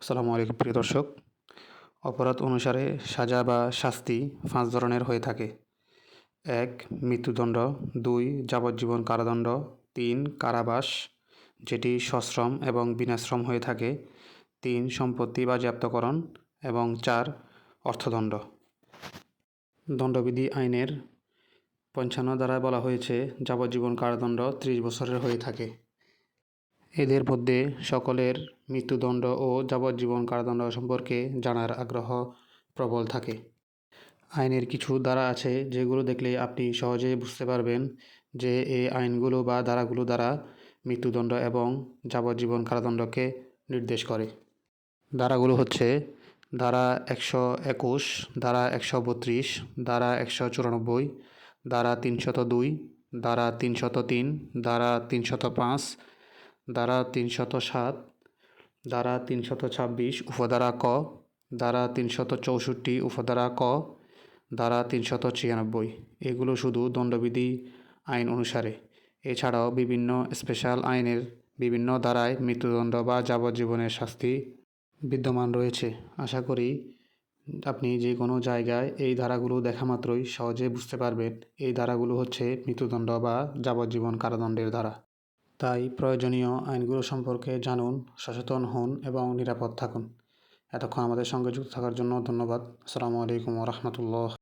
আসসালামু আলাইকুম, প্রিয় দর্শক। অপরাধ অনুসারে সাজা বা শাস্তি পাঁচ ধরনের হয়ে থাকে। এক, মৃত্যুদণ্ড। দুই, যাবজ্জীবন কারাদণ্ড। তিন, কারাবাস, যেটি সশ্রম এবং বিনাশ্রম হয়ে থাকে। তিন, সম্পত্তি বাজেয়াপ্তকরণ এবং চার, অর্থদণ্ড। দণ্ডবিধি আইনের পঞ্চান্ন দ্বারা বলা হয়েছে, যাবজ্জীবন কারাদণ্ড ত্রিশ বছরের হয়ে থাকে। এদের মধ্যে সকলের মৃত্যুদণ্ড ও যাবজ্জীবন কারাদণ্ড সম্পর্কে জানার আগ্রহ প্রবল থাকে। আইনের কিছু ধারা আছে যেগুলো দেখলে আপনি সহজেই বুঝতে পারবেন যে এই আইনগুলো বা ধারাগুলো দ্বারা মৃত্যুদণ্ড এবং যাবজ্জীবন কারাদণ্ডকে নির্দেশ করে। ধারাগুলো হচ্ছে ধারা একশো একুশ, ধারা একশো বত্রিশ, ধারা একশো চুরানব্বই, ধারা তিনশত দুই, ধারা তিনশত তিন, ধারা তিনশত পাঁচ ধারা তিনশত সাত ধারা তিনশত ছাব্বিশ উপধারা ক ধারা তিনশত চৌষট্টি উপধারা ক ধারা তিনশত ছিয়ানব্বই। এগুলো শুধু দণ্ডবিধি আইন অনুসারে। এছাড়াও বিভিন্ন স্পেশাল আইনের বিভিন্ন ধারায় মৃত্যুদণ্ড বা যাবজ্জীবনের শাস্তি বিদ্যমান রয়েছে। আশা করি আপনি যে কোনো জায়গায় এই ধারাগুলো দেখা মাত্রই সহজে বুঝতে পারবেন। এই ধারাগুলো হচ্ছে মৃত্যুদণ্ড বা যাবজ্জীবন কারাদণ্ডের ধারা। তাই প্রয়োজনীয় আইনগুলো সম্পর্কে জানুন, সচেতন হন এবং নিরাপদ থাকুন। এতক্ষণ আমাদের সঙ্গে যুক্ত থাকার জন্য ধন্যবাদ। আসসালামু আলাইকুম রহমতুল্লাহ।